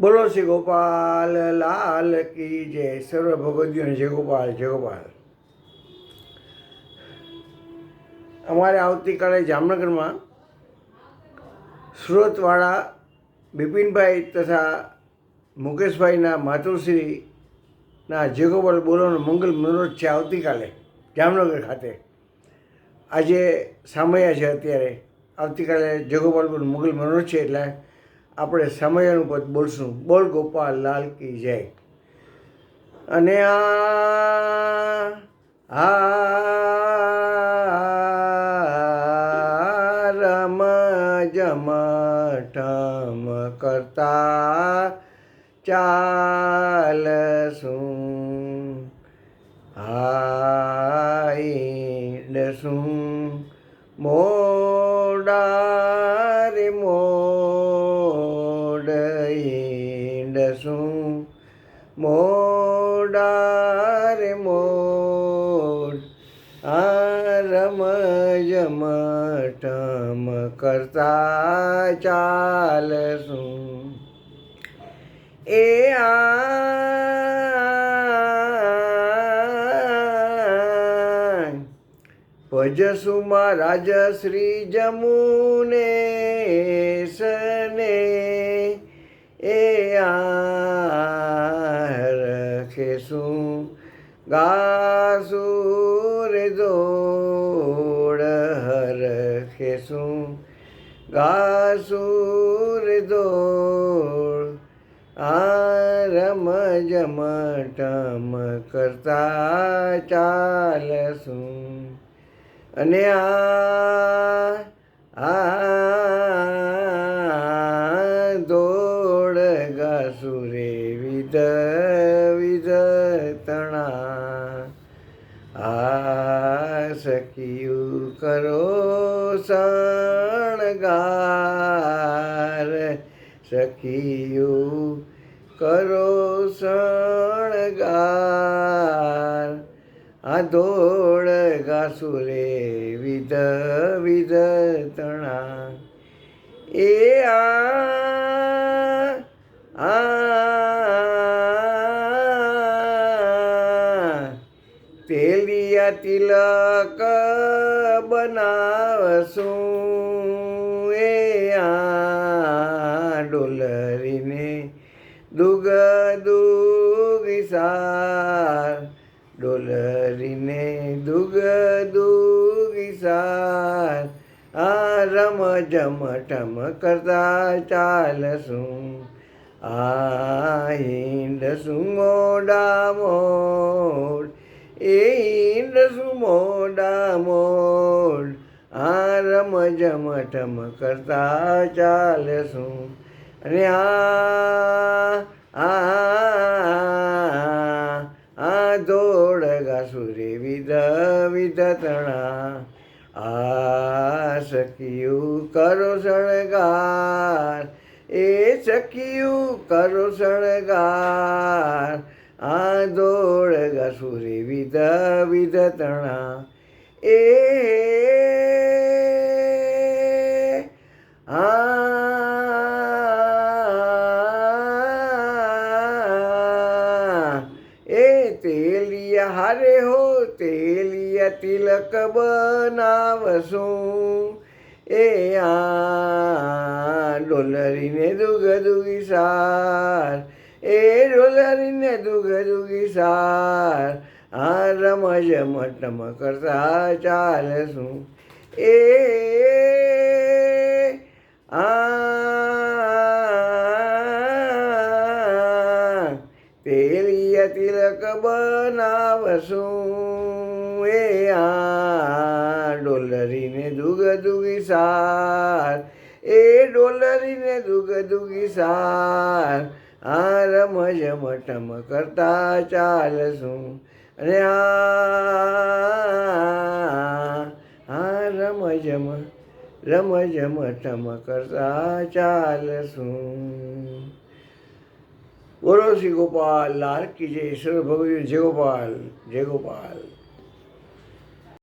બોલો શ્રી ગોપાલ, લાલ કી જય. સર્વ ભગવદીઓને જય ગોપાલ જય ગોપાલ. અમારે આવતીકાલે જામનગરમાં સુરતવાળા બિપિનભાઈ તથા મુકેશભાઈના માતુશ્રીના જય ગોપાલ બોલોનો મંગલ મનોરથ છે આવતીકાલે જામનગર ખાતે. આજે સામૈયા છે અત્યારે. આવતીકાલે જગોપાલ બોલ મંગલ મનોરથ છે એટલે આપણે સમય અનુપત બોલશું. બોલ ગોપાલ, લાલ કી જય. અને આ આ, રમ, જમ ઠમ કરતા ચાલશું. હાઈડશું. મોડા જમ ટમ કરતા ચાલશું. એ આ ભજસુમાં રાજશ્રી જમુને સને. એ આ રખેશું ગાસુર દોડ હરખેશું ગાસુર દોળ આ રમ જમ ટમ કરતા ચાલશું અને આ આ દોડ ગાસુરે વિધ સખિયું કરો શણગાર. સખિયું કરો શણગાર. આ દોડ ગાસુરે વિધ વિધ તણા. એ આ તેલિયા તિલક બનાવશું. એ આ ડોલરીને દુગ દુગ સાર ડોલરીને દુગ દુગ સાર આ રમ જમ ટમ કરતા ચાલશું. આ હિંડશું મોડા મોડ એ હિંડશું મોડા મોડ આ રમ જમ કરતા ચાલશું અને આ આ દોડ ગાસુરે વિધ વિધ તણા. આ સખિયું કરો શણગાર, એ સખિયું કરો શણગાર. ગાસુરે વિધ વિધ તણા. એ આ એ તેલિયા હારે હો, તેલિયા તિલક બનાવશું. એ આ ડોલરીને દુગ દુગી સાર. એ ડોલરીને દુઃખ દુગી સાર. આ રમજ મટમ કરતા ચાલશું એ આ તેલિયા તિલક બનાવશું. એ આ ડોલરીને દુગ દુગી સાર. એ ડોલરીને દુગ દુગી સાર. આ રમજ ટમ કરતા ચાલશું. અને આ રમજમ રમજમ ટમ કરતા ચાલશું. બોલો શ્રી ગોપાલ, લાલ કી જય. ઈશ્વર ભગવાન જય ગોપાલ જય ગોપાલ.